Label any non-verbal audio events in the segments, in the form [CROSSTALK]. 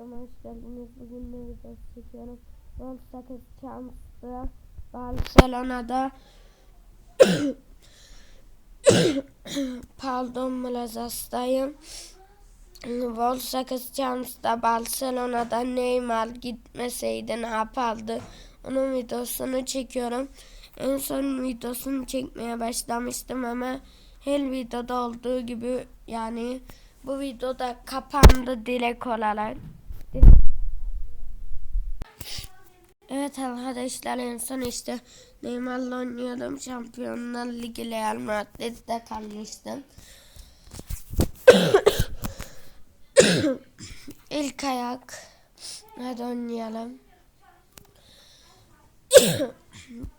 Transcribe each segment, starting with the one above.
videoma hoş geldiniz. Bugün ne videosu çekiyorum? 18 Champions'da Barcelona'da [COUGHS] Pardon Plaza'dayım. Volkswagen Champions'da Barcelona'da Neymar gitmeseydi ne yapardı? Onun videosunu çekiyorum. En son videosunu çekmeye başlamıştım ama her videoda olduğu gibi yani bu videoda kapandı dilek olarak. Evet arkadaşlar en son işte Neymar'la oynuyordum. Şampiyonlar Ligi Real Madrid'de kalmıştım. [COUGHS] İlk ayak. Hadi oynayalım. [COUGHS]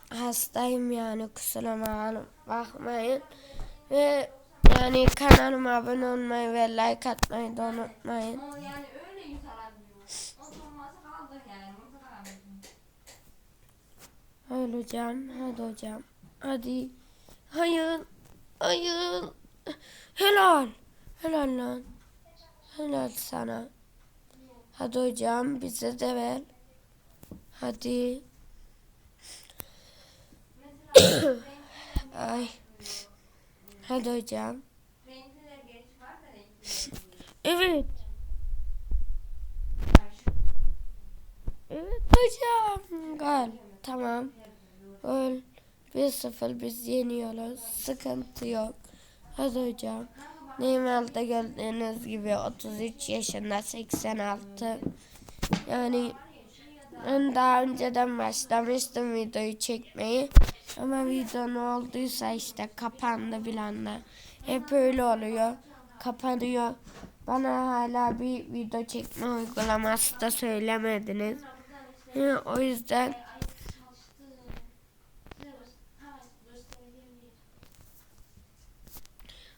Hastayım yani kusura bakmayın. Ve yani kanalıma abone olmayı ve like atmayı da unutmayın. Ama yani öyle yutaramıyor. O olmasa kaldık yani. Orada kalamıyorsun. Hayır hocam. Hadi hocam. Hadi. Hayır. Hayır. Helal. Helal lan. Helal sana. Hadi hocam bize de ver. Hadi. [COUGHS] Ay. Hadi hocam. Evet. Evet hocam. Gel. Tamam. Öl. 1-0 biz yeniyoruz. Sıkıntı yok. Hadi hocam. Neymar'da gördüğünüz gibi 33 yaşında 86. Yani ben daha önceden başlamıştım videoyu çekmeyi. Ama video ne olduysa işte kapandı bir anda. Hep öyle oluyor. Kapanıyor. Bana hala bir video çekme uygulaması da söylemediniz. Hı, o yüzden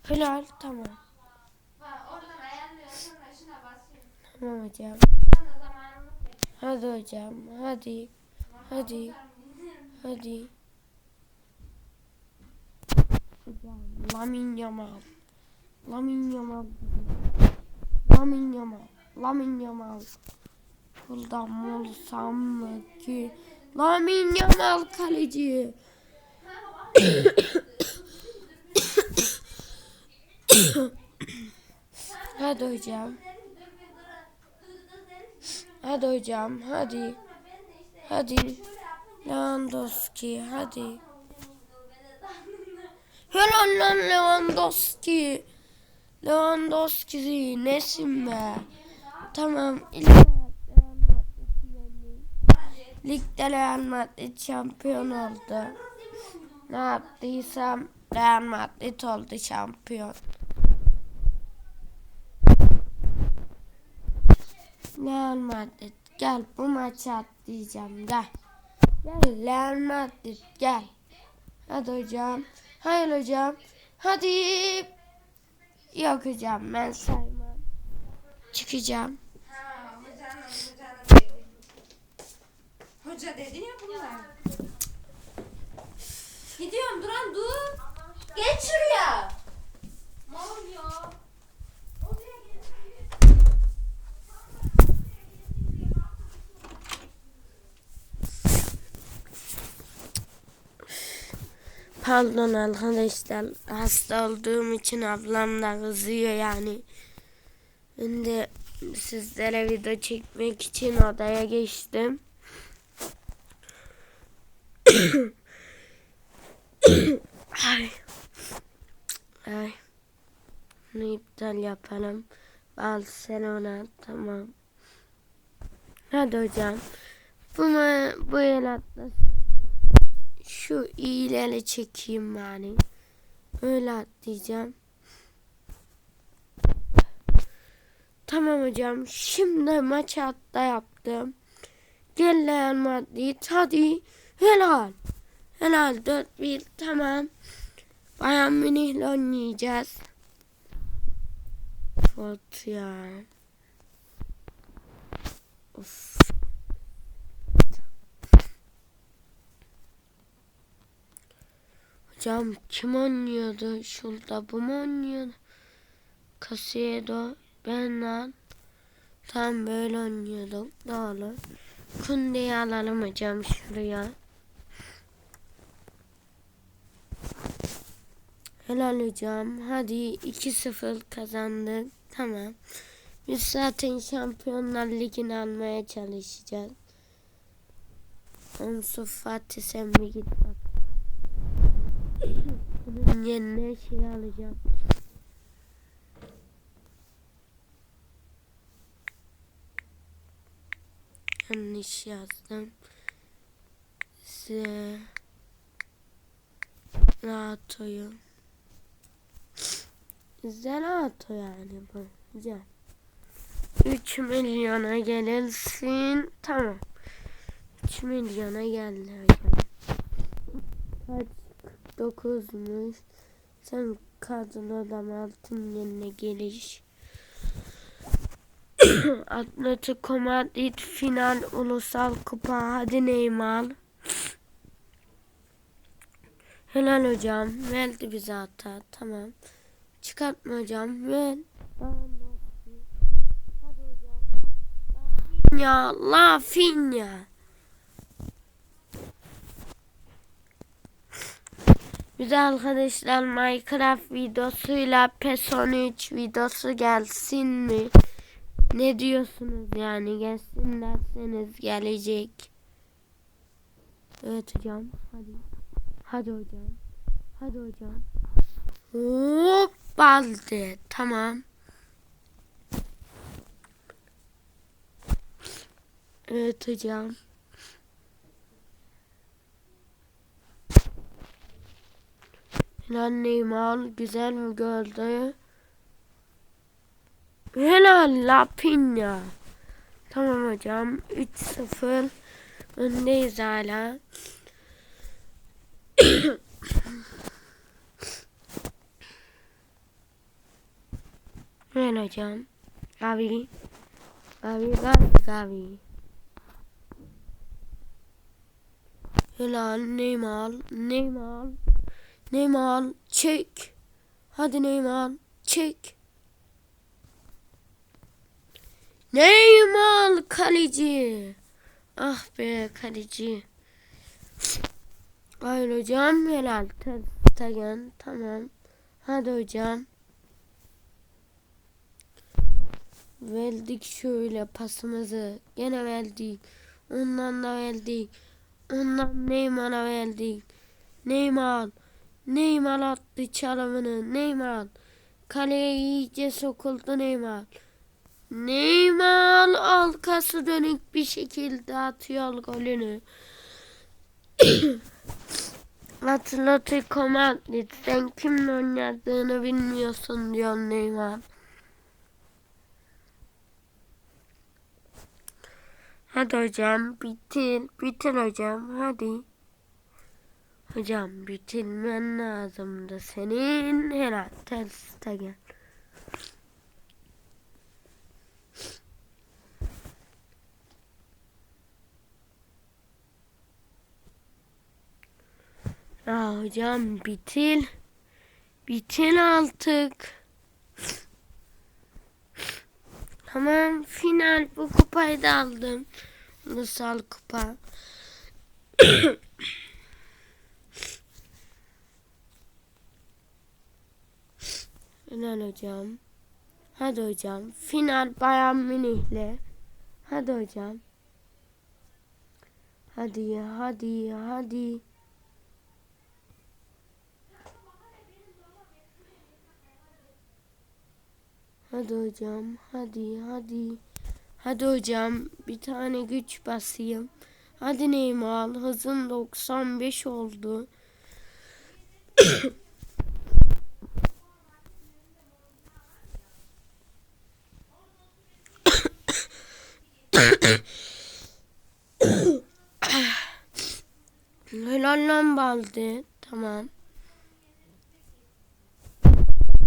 helal tamam. Tamam hocam. Hadi hocam. Hadi. Hadi. Hadi. Hocam. Lamin Yamal. Lamin Yamal. Lamin Yamal. Lamin Yamal. Mı olsam mı ki? Lamin Yamal kaleci. [COUGHS] hadi hocam. Hadi hocam. Hadi. Hadi. Lewandowski. Hadi. Helal lan Lewandowski. Lewandowski nesin be? Tamam. Ligde Real Madrid şampiyon oldu. Ne yaptıysam Real Madrid oldu şampiyon. Real Madrid gel bu maçı atlayacağım gel. Gel Real Madrid gel. Hadi hocam. Hayır hocam. Hadi. Yok hocam ben saymam. Çıkacağım. Ha, hocanın hocanın dedi. Hoca dedi ya bunlar. Gidiyorum Duran dur. Geç şuraya. Ne oluyor? Oraya geç. Pardon arkadaşlar hasta olduğum için ablam da kızıyor yani. Ben de sizlere video çekmek için odaya geçtim. Ay. Ay. Bunu iptal yapalım. Barcelona tamam. Hadi hocam. Bu, ma- bu el atlasam şu iğneyle çekeyim yani. Öyle atlayacağım. Tamam hocam. Şimdi maç atla yaptım. Gel Real Madrid. Hadi. Helal. Helal. 4-1. Tamam. Bayern Münih'le oynayacağız. Fort ya. Of. Hocam kim oynuyordu? Şurada bu mu oynuyordu? Casiedo, Bernard, Tam böyle oynuyorduk. Doğru. Kundeyi alalım hocam şuraya. Helal hocam. Hadi 2-0 kazandık. Tamam. Biz zaten Şampiyonlar Ligi'ni almaya çalışacağız. Onsu Fatih sen bir git bak. Bunun yerine şey alacağım. Yanlış yazdım. Size. Zerato yani bu. Güzel. 3 milyona gelirsin. Tamam. 3 milyona geldi hocam. Kaç 49'muş. Sen kadrodan altın yerine geliş. [COUGHS] Atletico Madrid final ulusal kupa. Hadi Neymar. Helal hocam. Verdi bize hata. Tamam. Çıkartma hocam. Ver. Hadi hocam. Güzel arkadaşlar Minecraft videosuyla PES 13 videosu gelsin mi? Ne diyorsunuz yani gelsin derseniz gelecek. Evet hocam hadi. Hadi hocam. Hadi hocam. Hop baldı. Tamam. Evet hocam. Helal Neymar güzel mi gördü? Helal Lapinya. Tamam hocam. 3-0 öndeyiz hala. Ver hocam. Gavi. Gavi, Gavi, Gavi. Helal Neymar, Neymar. Neymar çek. Hadi Neymar çek. Neymar kaleci. Ah be kaleci. Hayır hocam helal. Tagen tamam. Hadi hocam. Verdik şöyle pasımızı. Gene verdik. Ondan da verdik. Ondan Neymar'a verdik. Neymar. Neymar attı çalımını. Neymar. Kaleye iyice sokuldu Neymar. Neymar arkası dönük bir şekilde atıyor golünü. [COUGHS] Atletico Madrid sen kimle oynadığını bilmiyorsun diyor Neymar. Hadi hocam bitir, bitir hocam hadi. Hocam bitirmen lazımdı senin helal ters gel. Ya hocam bitir. Bitir artık. Tamam final bu kupayı da aldım. Ulusal kupa. [COUGHS] Helal hocam. Hadi hocam. Final Bayern Münih'le. Hadi hocam. Hadi hadi hadi. Hadi hocam. Hadi hadi. Hadi hocam. Bir tane güç basayım. Hadi Neymar. Hızın 95 oldu. [COUGHS] Helal lan baldı. Tamam.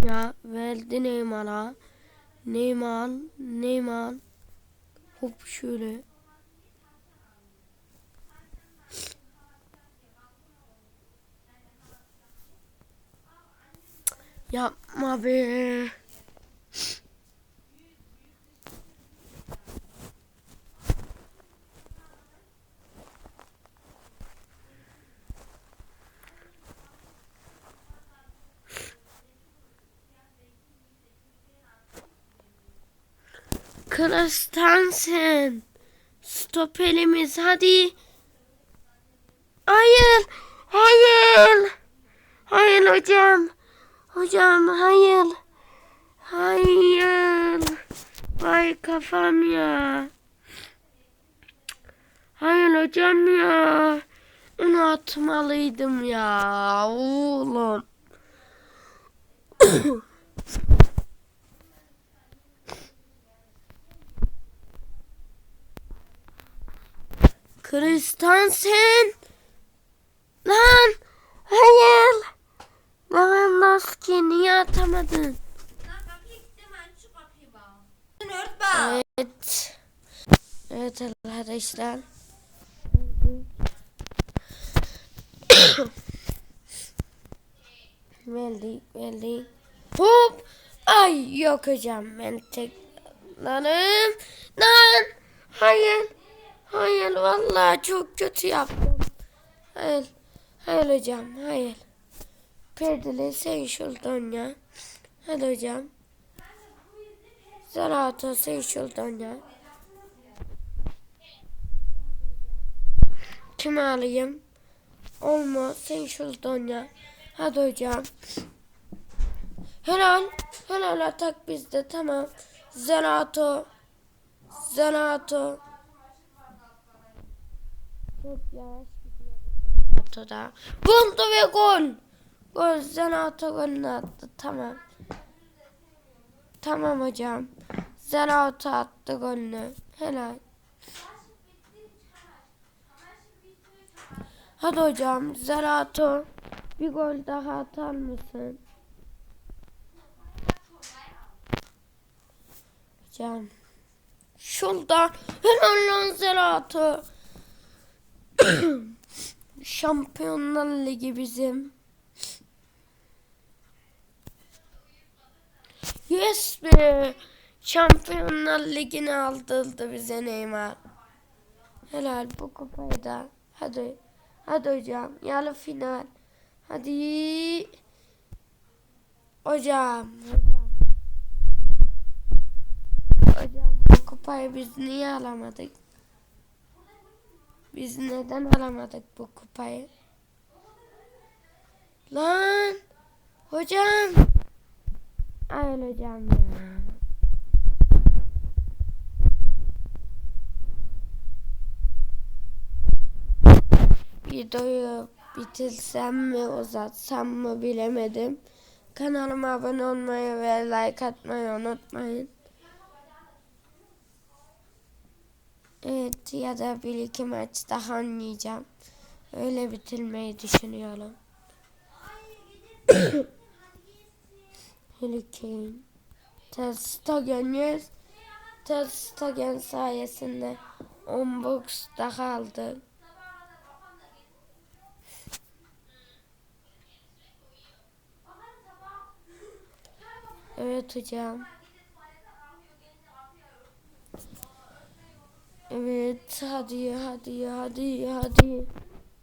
Ya verdi Neymar'a. Neymar, Neymar. Hop şöyle. Yapma be. Kristensen. Stop elimiz hadi. Hayır. Hayır. Hayır hocam. Hocam hayır. Hayır. Vay kafam ya. Hayır hocam ya. Onu atmalıydım ya. Oğlum. [COUGHS] Kristensen. Lan. Hayır. Lewandowski niye atamadın? Evet. Evet arkadaşlar. [COUGHS] Geldik, geldik. Hop! Ay yok hocam ben tekrarlarım. Lan! Hayır. Hayır vallahi çok kötü yaptım. Hayır. Hayır hocam hayır. Perdeli sen şuradan ya. Hadi hocam. Zarato sen şuradan ya. Kimi alayım? Olma sen şuradan ya. Hadi hocam. Helal. Helal atak bizde tamam. Zerato. Zerato. Çok yavaş gidiyor. Zerato da. Buldu ve gol. Gol Zerato golünü attı. Tamam. Tamam hocam. Zerato attı golünü. Helal. Hadi hocam Zerato bir gol daha atar mısın? Hocam şurada helal lan Zerato. Şampiyonlar Ligi bizim. Yes be. Şampiyonlar Ligi'ni aldırdı bize Neymar. Helal bu kupayı da. Hadi. Hadi hocam. Yarı final. Hadi. Hocam. Hocam. Hocam bu kupayı biz niye alamadık? Biz neden alamadık bu kupayı? Lan. Hocam. Hayır hocam ya. Videoyu bitirsem mi uzatsam mı bilemedim. Kanalıma abone olmayı ve like atmayı unutmayın. Evet ya da bir iki maç daha oynayacağım. Öyle bitirmeyi düşünüyorum. [COUGHS] Hurricane. Ter Stegen. Ter Stegen sayesinde 10 box daha aldık. Evet hocam. Evet hadi hadi hadi hadi.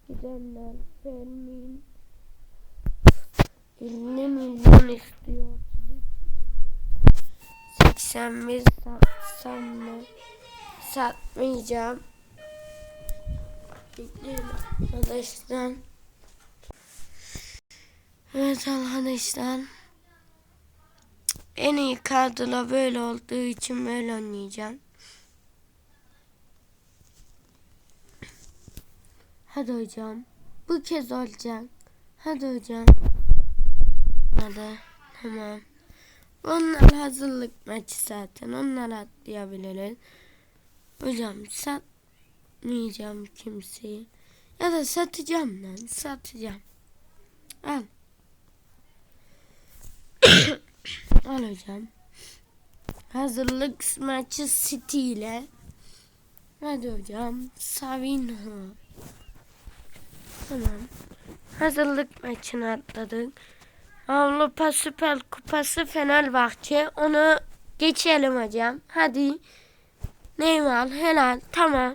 Gidenler Fermin. 50 milyon istiyor. 81 satsam mı? Satmayacağım. Bekleyin arkadaşlar. Evet arkadaşlar. En iyi kadro böyle olduğu için böyle oynayacağım. Hadi hocam. Bu kez olacak. Hadi hocam. Hadi. Tamam. Onlar hazırlık maçı zaten. Onlar atlayabiliriz. Hocam satmayacağım kimseyi. Ya da satacağım lan. Satacağım. Al. [COUGHS] Al hocam. Hazırlık maçı City ile. Hadi hocam. Savinho. Tamam. Hazırlık maçını atladık. Avrupa Süper Kupası Fenerbahçe. Onu geçelim hocam. Hadi. Neymar helal. Tamam.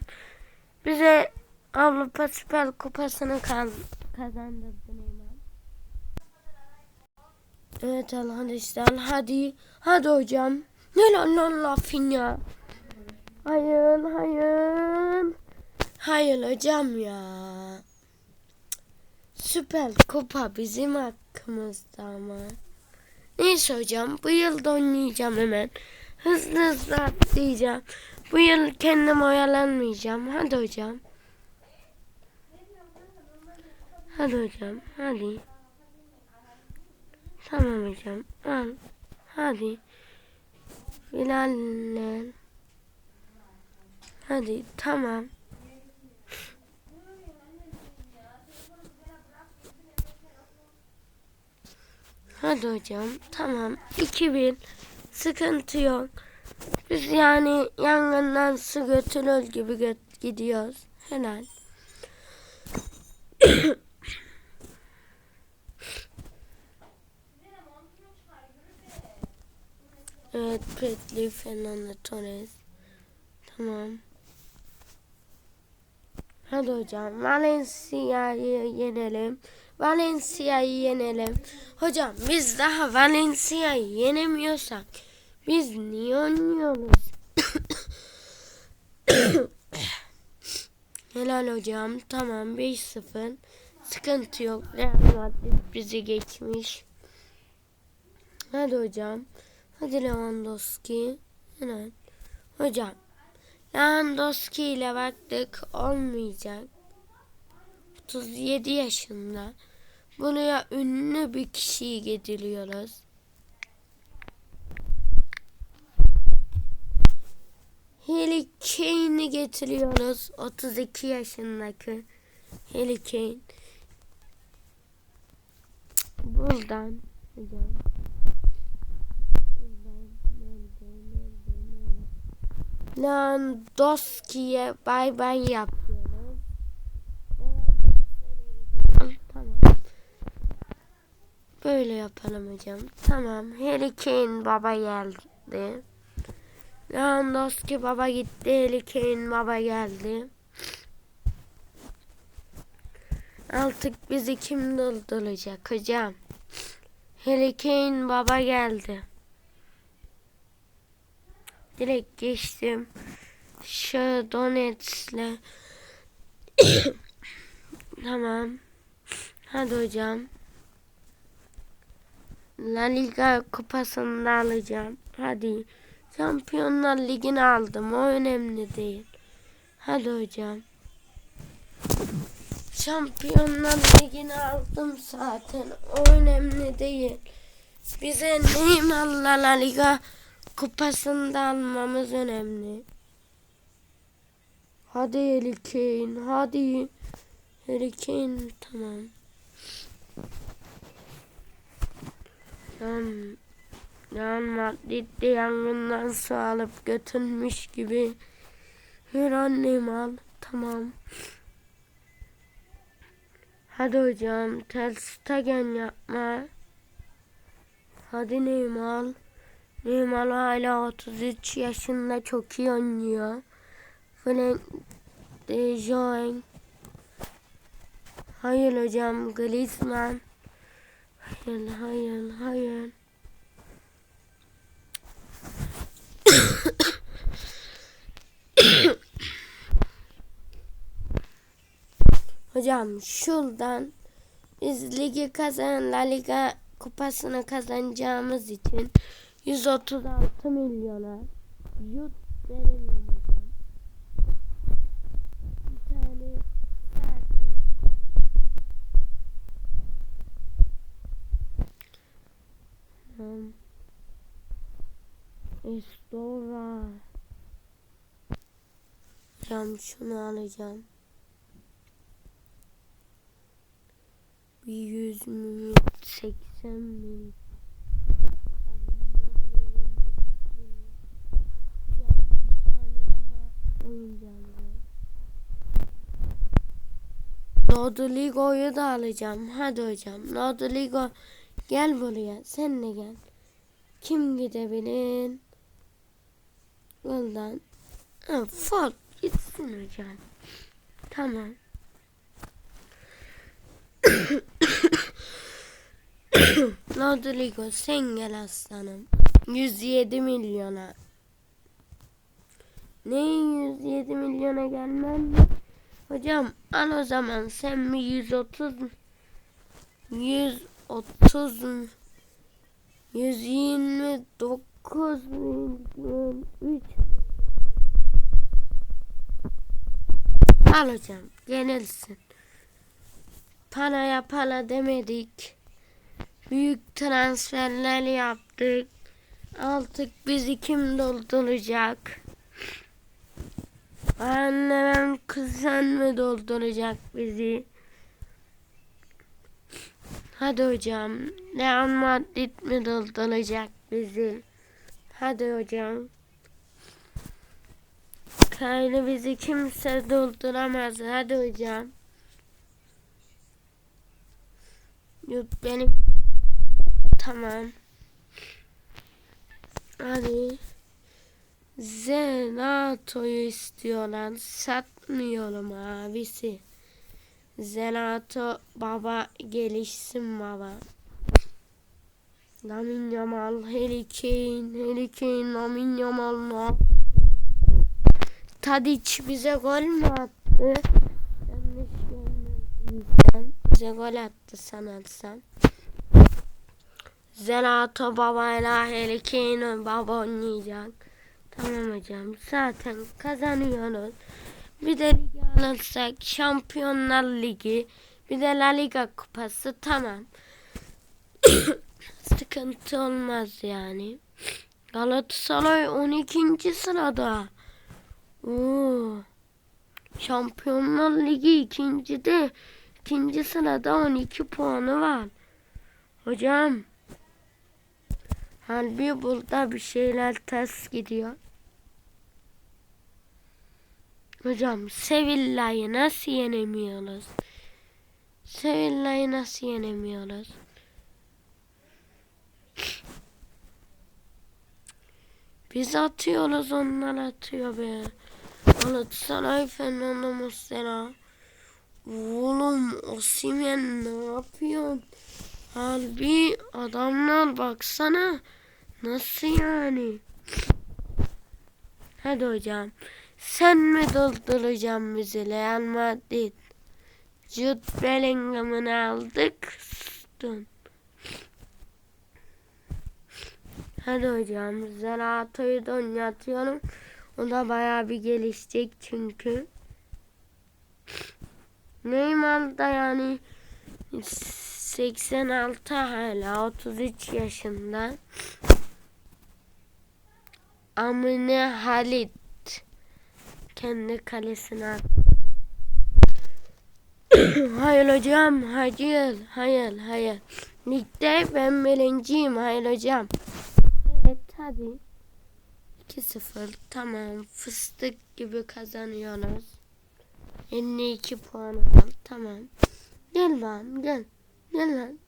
Bize Avrupa Süper Kupası'nı kazandırdı Neymar. Evet arkadaşlar hadi. Hadi hocam. Helal lan Rafinha. hayır. Hayır hocam ya. Süper Kupa bizim hakkımızda ama. Neyse hocam bu yıl da oynayacağım hemen. Hızlı hızlı atlayacağım. Bu yıl kendim oyalanmayacağım. Hadi hocam. Hadi hocam hadi. Tamam hocam al. Hadi. Bilal'le. Hadi tamam. Hadi hocam tamam 2000 sıkıntı yok. Biz yani yangından su götürür gibi gö- gidiyoruz. Helal. [COUGHS] evet Petli Fernando Torres. Tamam. Hadi hocam Valencia'yı yenelim. Valencia'yı yenelim. Hocam biz daha Valencia'yı yenemiyorsak biz niye oynuyoruz? [COUGHS] Helal hocam. Tamam 5-0. Sıkıntı yok. Real Madrid bizi geçmiş. Hadi hocam. Hadi Lewandowski. Helal. Hocam. Lewandowski ile baktık olmayacak. 37 yaşında. Buraya ünlü bir kişiyi getiriyoruz. Harry Kane'i getiriyoruz. 32 yaşındaki Harry Kane. Buradan. Hocam. Nerede? Lewandowski'ye bay bay yapıyoruz. Tamam. Böyle yapalım hocam. Tamam. Harry Kane baba geldi. Lewandowski baba gitti. Harry Kane baba geldi. Artık bizi kim dolduracak hocam? Harry Kane baba geldi. Direkt geçtim. Şu Donetsk'le. [COUGHS] tamam. Hadi hocam. La Liga kupasını da alacağım. Hadi. Şampiyonlar Ligi'ni aldım. O önemli değil. Hadi hocam. Şampiyonlar Ligi'ni aldım zaten. O önemli değil. Bize Neymar'la La Liga kupasını da almamız önemli. Hadi Harry Kane. Hadi. Harry Kane. Tamam. Tamam. Real Madrid'de yangından su alıp götürmüş gibi. Hür annem al. Tamam. Hadi hocam. Ter Stegen yapma. Hadi Neymar. Neymar hala 33 yaşında çok iyi oynuyor. Frank de Jong. Hayır hocam. Griezmann. Hayır, hayır, hayır. Hocam şuradan biz ligi kazanan La Liga kupasını kazanacağımız için 136 milyona yut veremiyorum hocam. Bir tane sağ kanatta. Tamam. Estora. Hocam şunu alacağım. Bir yüz mü? Seksen mi? Hocam bir tane daha oynayacağım ben. Rodrigo'yu da alacağım. Hadi hocam. Rodrigo gel buraya. Sen de gel. Kim gidebilir? Yoldan. Ha, Ford gitsin hocam. Tamam. Rodrigo sen gel aslanım. 107 milyona. Neyin 107 milyona gelmem? Hocam al o zaman sen mi 130 130 129 milyon 3 Al hocam yenilsin. Paraya para demedik. Büyük transferler yaptık. Artık bizi kim dolduracak? Annem kızan mı dolduracak bizi? Hadi hocam. Real Madrid mi dolduracak bizi? Hadi hocam. Kaylı bizi kimse dolduramaz. Hadi hocam. Yok benim. Tamam. Hadi. Zenato'yu istiyorlar. Satmıyorum abisi. Zenato baba gelişsin baba. Lamin Yamal, Harry Kane, Harry Kane, Lamin Yamal ne Tadic bize gol mü attı? Yanlış görmediysem. Bize gol attı sanırsam. Zenato babayla Harry Kane baba oynayacak. Tamam hocam. Zaten kazanıyoruz. Bir de ligi alırsak Şampiyonlar Ligi. Bir de La Liga kupası tamam. [COUGHS] Sıkıntı olmaz yani. Galatasaray 12. sırada. Oo. Şampiyonlar Ligi ikincide. ikinci sırada 12 puanı var. Hocam. Halbuki burada bir şeyler ters gidiyor. Hocam Sevilla'yı nasıl yenemiyoruz? Sevilla'yı nasıl yenemiyoruz? Biz atıyoruz onlar atıyor be. Galatasaray Fernando Muslera. Oğlum Osimhen ne yapıyorsun? Harbi adamlar baksana. Nasıl yani? Hadi hocam. Sen mi dolduracaksın bizi Real Madrid? Jude Bellingham'ını aldık. Dön. Hadi hocam. Zelato'yu da oynatıyorum. O da bayağı bir gelişecek çünkü. Neymar da yani 86 hala 33 yaşında. Amine Halit kendi kalesine [COUGHS] hayır hocam, hayır, hayır, hayır. Ligde ben birinciyim, hayır hocam. Evet, hadi. 2-0, tamam. Fıstık gibi kazanıyoruz. 52 puan var, tamam. Gel lan, gel. Gel lan.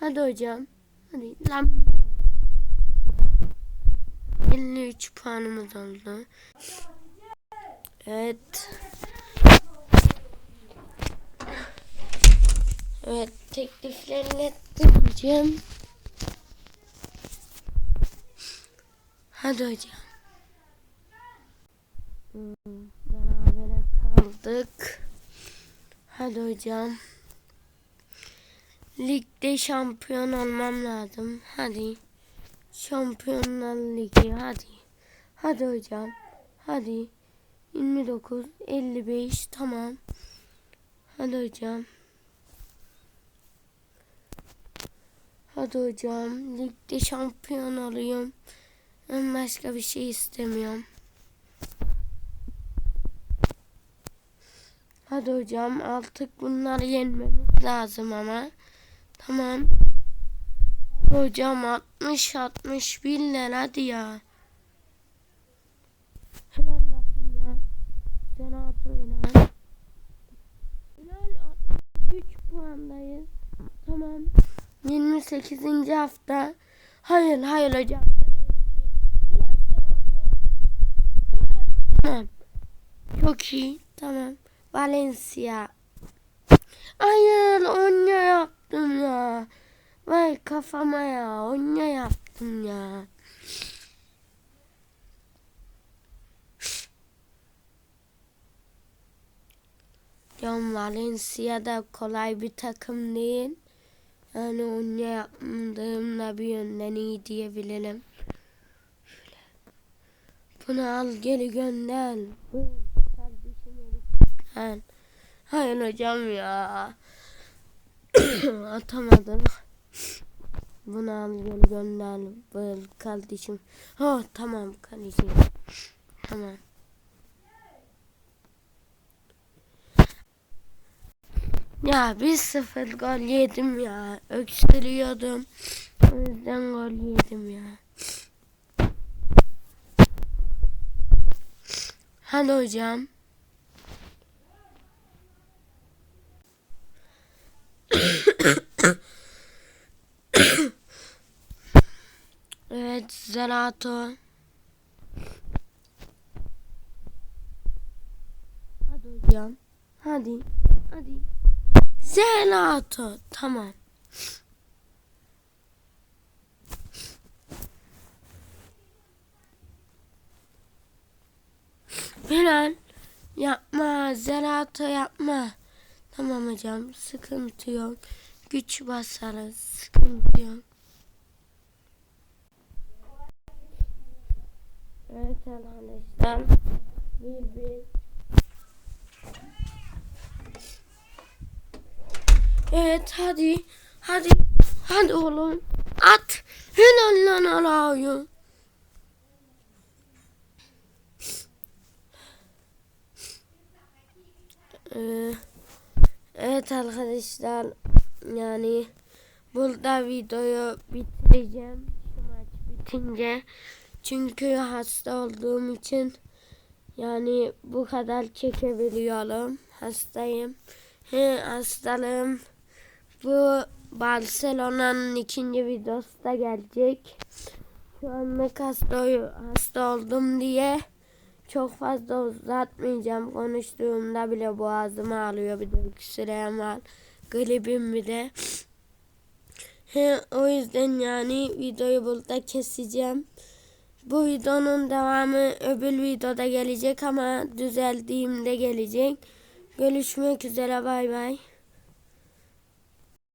Hadi hocam. Hadi lan. 53 puanımız oldu. Evet. Evet tekliflerini yapacağım. Hadi hocam. Berabere kaldık. Hadi hocam. Ligde şampiyon olmam lazım. Hadi. Şampiyonlar Ligi hadi. Hadi hocam. Hadi. 29, 55 tamam. Hadi hocam. Hadi hocam. Ligde şampiyon olayım. Ben başka bir şey istemiyorum. Hadi hocam artık bunları yenmemiz lazım ama. Tamam. Hocam 60 61 lira hadi ya. 28. hafta. Hayır hayır hocam. Tamam. Çok iyi. Tamam. Valencia. Hayır onya yaptım ya. Vay kafama ya. Onya yaptım ya. Can Valencia'da kolay bir takım değil. Yani onu yapmadığımla bir yönden iyi diyebilirim. Şöyle. Bunu al geri gönder. Eriksen. Hayır hocam ya. [COUGHS] Atamadım. Bunu al geri gönder. Bu kardeşim. Oh tamam kardeşim. Tamam. Ya bir sıfır gol yedim ya. Öksürüyordum. O yüzden gol yedim ya. Hadi hocam. evet Zerato. Hadi hocam. Hadi. Hadi. Zelato. Tamam. Bilal yapma. Zelato yapma. Tamam hocam. Sıkıntı yok. Güç basarız. Sıkıntı yok. Evet arkadaşlar. Bir bir. Evet hadi. Hadi. Hadi oğlum. At. Helal lan Alayo. Ee, evet arkadaşlar. Yani burada videoyu bitireceğim. Şu maç bitince. Çünkü hasta olduğum için yani bu kadar çekebiliyorum. Hastayım. He, hastalığım bu Barcelona'nın ikinci videosu da gelecek. Şu anlık hasta, hasta oldum diye çok fazla uzatmayacağım. Konuştuğumda bile boğazım ağrıyor. Bir de öksürüğüm var. Gripim bir de. He, o yüzden yani videoyu burada keseceğim. Bu videonun devamı öbür videoda gelecek ama düzeldiğimde gelecek. Görüşmek üzere bay bay.